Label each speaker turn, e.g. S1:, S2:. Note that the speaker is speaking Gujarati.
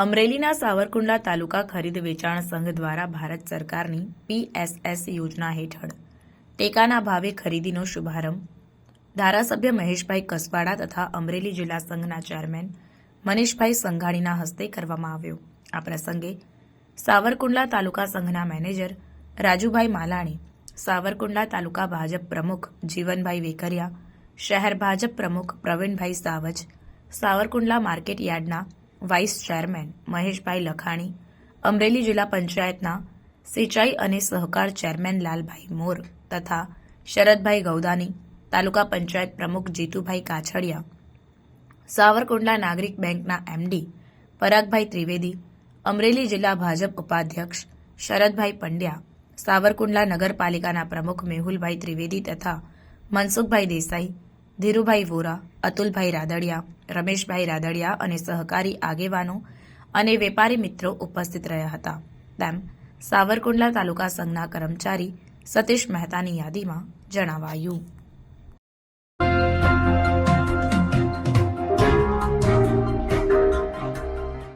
S1: અમરેલીના સાવરકુંડલા તાલુકા ખરીદ વેચાણ સંઘ દ્વારા ભારત સરકારની પીએસએસ યોજના હેઠળ ટેકાના ભાવે ખરીદીનો શુભારંભ. ધારાસભ્ય મહેશભાઈ કસવાડા તથા અમરેલી જિલ્લા સંઘના ચેરમેન મનીષભાઈ સંઘાણીના હસ્તે કરવામાં આવ્યો. આ પ્રસંગે સાવરકુંડલા તાલુકા સંઘના મેનેજર રાજુભાઈ માલાણી, સાવરકુંડલા તાલુકા ભાજપ પ્રમુખ જીવનભાઈ વેકરિયા, શહેર ભાજપ પ્રમુખ પ્રવીણભાઈ સાવજ, સાવરકુંડલા માર્કેટ યાર્ડના વાઇસ ચેરમેન મહેશભાઈ લખાણી, અમરેલી જિલ્લા પંચાયતના સિંચાઈ અને સહકાર ચેરમેન લાલભાઈ મોર તથા શરદભાઈ ગૌદાની, તાલુકા પંચાયત પ્રમુખ જીતુભાઈ કાછડિયા, સાવરકુંડલા નાગરિક બેંકના એમડી પરાગભાઈ ત્રિવેદી, અમરેલી જિલ્લા ભાજપ ઉપાધ્યક્ષ શરદભાઈ પંડ્યા, સાવરકુંડલા નગરપાલિકાના પ્રમુખ મેહુલભાઈ ત્રિવેદી તથા મનસુખભાઈ દેસાઈ ધીરુભાઈ વોરા, અતુલભાઈ રાદડિયા, રમેશભાઈ રાદડિયા અને સહકારી આગેવાનો અને વેપારી મિત્રો ઉપસ્થિત રહ્યા હતા. તેમ સાવરકુંડલા તાલુકા સંઘના કર્મચારી સતીશ મહેતાની યાદીમાં જણાવાયું.